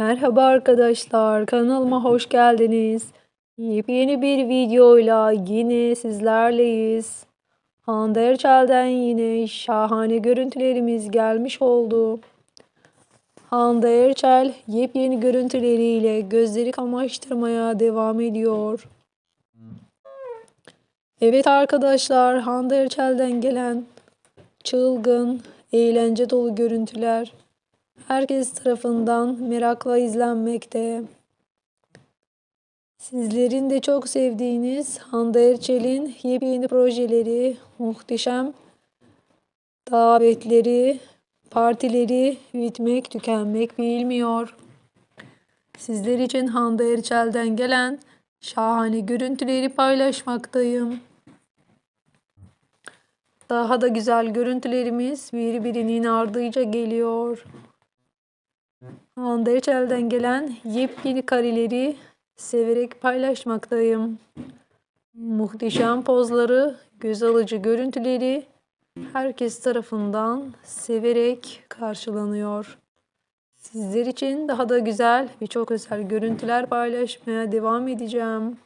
Merhaba arkadaşlar, kanalıma hoş geldiniz. Yepyeni bir videoyla yine sizlerleyiz. Hande Erçel'den yine şahane görüntülerimiz gelmiş oldu. Hande Erçel yepyeni görüntüleriyle gözleri kamaştırmaya devam ediyor. Evet arkadaşlar, Hande Erçel'den gelen çılgın, eğlence dolu görüntüler herkes tarafından merakla izlenmekte. Sizlerin de çok sevdiğiniz Hande Erçel'in yepyeni projeleri, muhteşem davetleri, partileri bitmek tükenmek bilmiyor. Sizler için Hande Erçel'den gelen şahane görüntüleri paylaşmaktayım. Daha da güzel görüntülerimiz birbirinin ardıyla geliyor. Hande Erçel'den gelen yepyeni kareleri severek paylaşmaktayım. Muhteşem pozları, göz alıcı görüntüleri herkes tarafından severek karşılanıyor. Sizler için daha da güzel ve çok özel görüntüler paylaşmaya devam edeceğim.